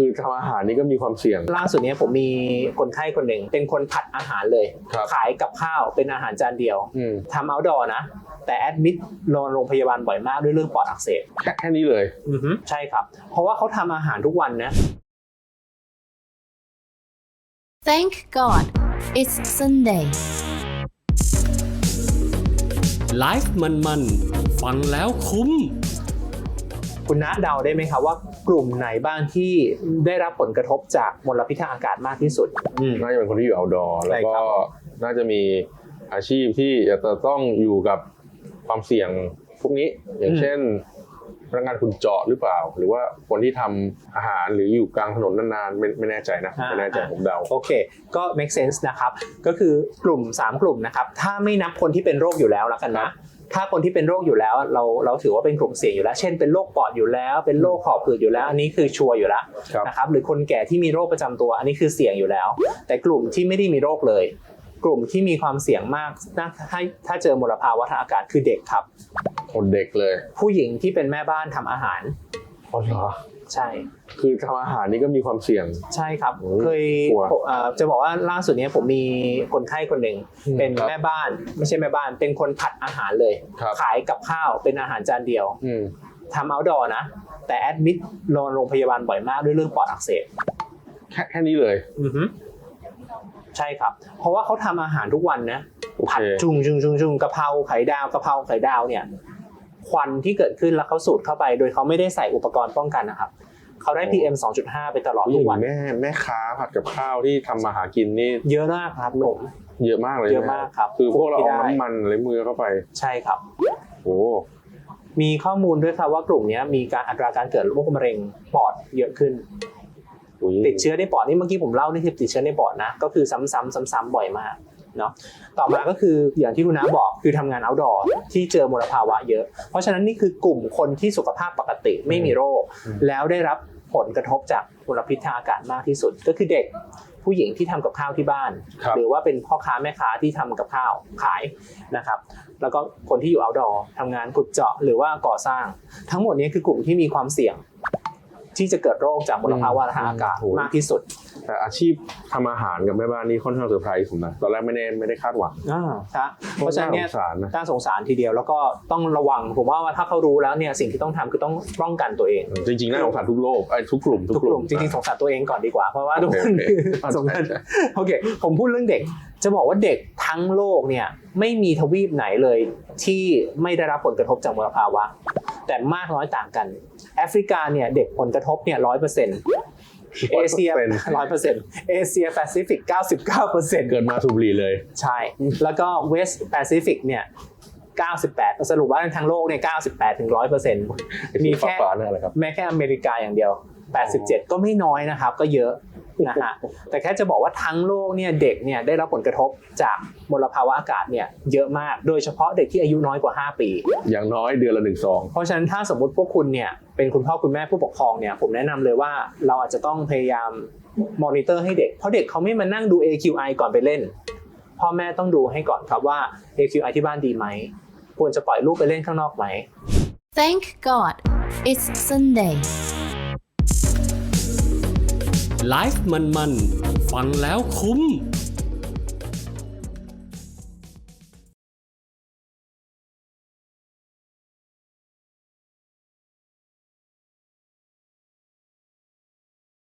คือทำอาหารนี่ก็มีความเสี่ยง ล่าสุดเนี้ยผมมีคนไข้คนหนึ่งเป็นคนผัดอาหารเลย ครับขายกับข้าวเป็นอาหารจานเดียวอืมทำเอาดอนะ แต่แอดมิดนอนโรงพยาบาลบ่อยมากด้วยเรื่องปอดอักเสบแค่แค่นี้เลย อือฮึใช่ครับ เพราะว่าเขาทำอาหารทุกวันนะ Thank God it's Sunday ไลฟ์มันๆ ฟังแล้วคุ้ม คุณน้าเดาได้ไหมครับว่า กลุ่มไหนบ้างที่ได้รับผลกระทบจากมลพิษทางอากาศมากที่สุดอืมน่าจะเป็นคนที่อยู่ outdoor ใช่แล้วก็ครับน่าจะมีอาชีพที่จะต้องอยู่กับความเสี่ยงพวกนี้ อย่างเช่น พนักงานขุดเจาะหรือเปล่า หรือว่าคนที่ทำอาหารหรืออยู่กลางถนนนานๆไม่ไม่แน่ใจนะอ่าไม่แน่ใจผมเดาโอเคก็ make sense นะครับก็คือกลุ่ม 3 กลุ่มนะครับถ้าไม่นับคนที่เป็นโรคอยู่แล้วละกันครันะบถ้าคนที่เป็นโรคอยู่แล้ว เราเราถือว่าเป็นกลุ่มเสี่ยงอยู่แล้ว เช่นเป็นโรคปอดอยู่แล้ว เป็นโรคหอบหืดอยู่แล้ว อันนี้คือชัวร์อยู่แล้วครับนะครับหรือคนแก่ที่มีโรคประจำตัว อันนี้คือเสี่ยงอยู่แล้ว แต่กลุ่มที่ไม่ได้มีโรคเลย กลุ่มที่มีความเสี่ยงมากนะถ้าถ้าเจอมลภาวะทางอากาศคือเด็กครับ คนเด็กเลยผู้หญิงที่เป็นแม่บ้านทำอาหาร อ๋อเหรอ ใช่ คือทำอาหารนี่ก็มีความเสี่ยง ใช่ครับ โอ้เคยกลัวเอ่อจะบอกว่าล่าสุดเนี้ยผมมีคนไข้คนหนึ่งอืมเป็นครับแม่บ้าน ไม่ใช่แม่บ้าน เป็นคนผัดอาหารเลย ครับ ขายกับข้าวเป็นอาหารจานเดียวอืมทำเอาดอนะ แต่แอดมิดนอนโรงพยาบาลบ่อยมากด้วยเรื่องปอดอักเสบ แค่แค่นี้เลย อือฮึใช่ครับ เพราะว่าเขาทำอาหารทุกวันนะ โอเคผัดจุงจุงจุงจุงกะเพราไข่ดาวกะเพราไข่ดาวเนี่ย ควันที่เกิดขึ้นแล้วเขาสูดเข้าไป โดยเขาไม่ได้ใส่อุปกรณ์ป้องกันนะครับเขาได้โอ้ PM 2.5 ไปตลอดอทุกย่างวันแม่แม่ค้าผัดกับข้าวที่ทำมาหากินนี่เยอะมากครับผมเยอะมากเลยเยอะใช่ไหมากครับคือพวกเราที่เอาได้น้ำมันอะไรมือเข้าไป ใช่ครับโอ้มีข้อมูลด้วยครับว่ากลุ่มเนี้ยมีการอัตราการเกิดโรคมะเร็งปอดเยอะขึ้นโอ้ยติดเชื้อในปอดนี่เมื่อกี้ผมเล่านี่คือติดเชื้อในปอดนะ ก็คือซ้ำๆซ้ำๆบ่อยมาก เนาะต่อมาก็คืออย่างที่คุณน้าบอกคือทำงาน outdoor ที่เจอมลภาวะเยอะ เพราะฉะนั้นนี่คือกลุ่มคนที่สุขภาพปกติไม่มีโรค แล้วได้รับผลกระทบจากมลพิษทางอากาศมากที่สุด ก็คือเด็กผู้หญิงที่ทำกับข้าวที่บ้านครับหรือว่าเป็นพ่อค้าแม่ค้าที่ทำกับข้าวขายนะครับ แล้วก็คนที่อยู่ outdoor ทำงานขุดเจาะหรือว่าก่อสร้าง ทั้งหมดนี้คือกลุ่มที่มีความเสี่ยงที่จะเกิดโรคจากมลภาวะทางอากาศอืมมากที่สุด แต่อาชีพทำอาหารกับแม่บ้านนี่ค่อนข้างเซอร์ไพรส์ผมนะตอนแรกไม่ได้ไม่ได้คาดหวังอ่าครับเพราะฉะนั้นเนี่ย สงสารนะ น่าสงสารทีเดียวแล้วก็ต้องระวังผมว่าว่าถ้าเขารู้แล้วเนี่ยสิ่งที่ต้องทำคือต้องป้องกันตัวเองจริงๆน่าสงสารทุกโลกไอ้ยทุกกลุ่มทุกกลุ่มจริงๆสงสารตัวเองก่อนดีกว่าเพราะว่าทุกคนโอเคสงสารโอเคผมพูดเรื่องเด็ก จะบอกว่าเด็กทั้งโลกเนี่ยไม่มีทวีปไหนเลยที่ไม่ได้รับผลกระทบจากมลภาวะ แต่มากน้อยต่างกัน แอฟริกาเนี่ยเด็กผลกระทบเนี่ยร้อยเปอร์เซ็นต์ เอเชียร้อยเปอร์เซ็นต์เอเชียแปซิฟิกเก้าสิบเก้าเปอร์เซ็นต์เกิดมาสูบบุหรี่เลย ใช่ แล้วก็เวสต์แปซิฟิกเนี่ย98 สรุปว่าทั้งโลกเนี่ย98ถึง100เปอร์เซ็นต์มีมีแค่ฟ้าๆนั่นแหละครับแม้แค่อเมริกาอย่างเดียว 87 ก็ไม่น้อยนะครับ ก็เยอะ นะฮะแต่แค่จะบอกว่าทั้งโลกเนี่ยเด็กเนี่ยได้รับผลกระทบจากมลภาวะอากาศเนี่ยเยอะมากโดยเฉพาะเด็กที่อายุน้อยกว่า 5 ปี อย่างน้อยเดือนละหนึ่งซองเพราะฉะนั้นถ้าสมมุติพวกคุณเนี่ยเป็นคุณพ่อคุณแม่ผู้ปกครองเนี่ยผมแนะนำเลยว่าเราอาจจะต้องพยายามมอนิเตอร์ให้เด็กเพราะเด็กเขาไม่มานั่งดู AQI ก่อนไปเล่น พ่อแม่ต้องดูให้ก่อนครับว่า AQI ที่บ้านดีไหมควรจะปล่อยลูกไปเล่นข้างนอกไหม Thank God it's Sunday ไลฟ์มันๆ ฟังแล้วคุ้ม